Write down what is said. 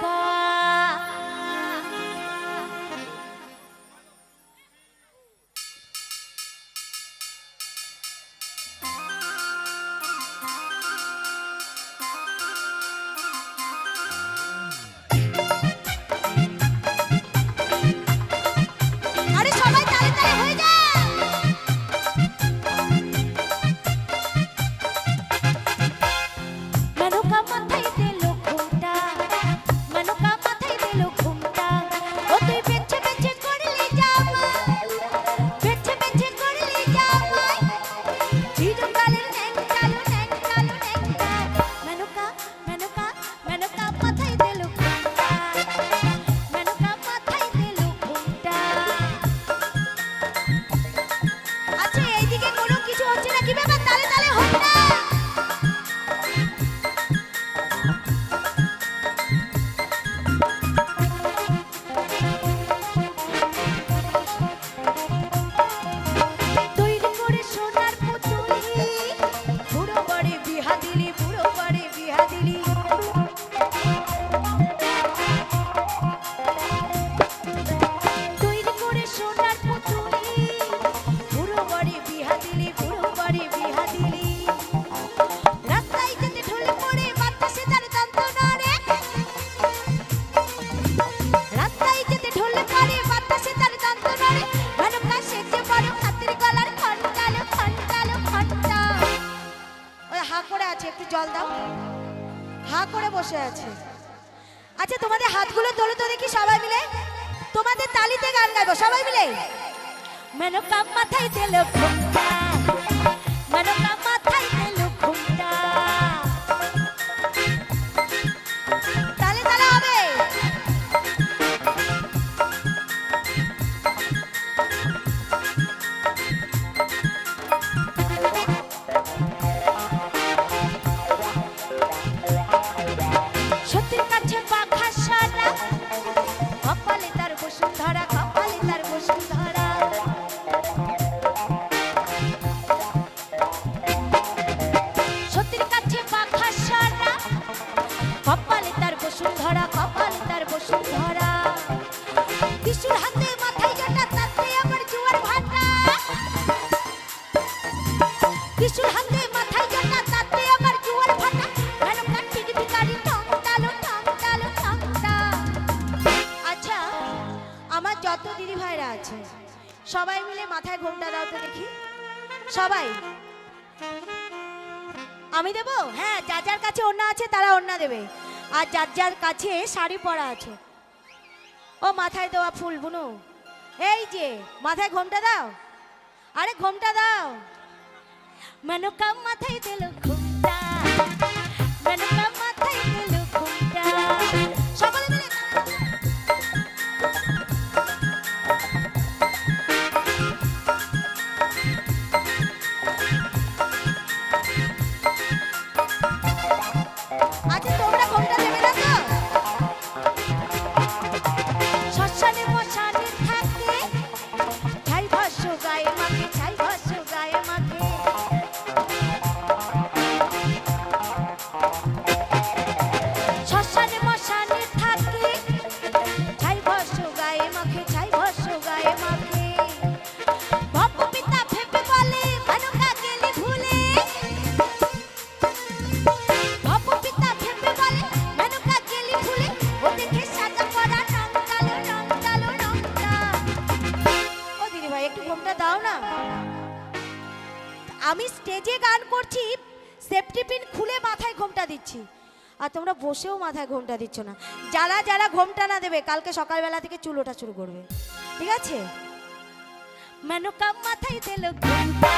God. হা করে আছে, একটু জল দাও। হা করে বসে আছে। আচ্ছা তোমাদের হাতগুলো তোলো তো দেখি সবাই মিলে। তোমাদের তালিতে গান গাইবো, সবাই মিলে? মেনকা মাথায় দিল ঘুমটা মেনকা হাতে মাথায় জটা, তাতে মাথায় জটা, তাতে আমার জুয়ার আচ্ছা আমার যত দিদি আছে, সবাই মিলে মাথায় ঘোমটা দাও সবাই, আমি দেব? হ্যাঁ যার যার কাছে ওন্না আছে তারা ওন্না দেবে। আর যার যার কাছে শাড়ি পরা আছে। ও, মাথায় দেওয়া ফুল বুনু। এই যে, মাথায় ঘোমটা দাও। আরে, ঘোমটা দাও। মানুকাম মাথায় দিল ঘুমটা আমি স্টেজে গান করছি সেফটি পিন খুলে মাথায় ঘোমটা দিচ্ছি। আর তোমরা বসেও মাথায় ঘোমটা দিচ্ছ না। যারা যারা ঘোমটা না দেবে, কালকে সকালবেলা থেকে চুলোটা শুরু করবে। ঠিক আছে? মেনকা মাথায় দিল ঘুমটা।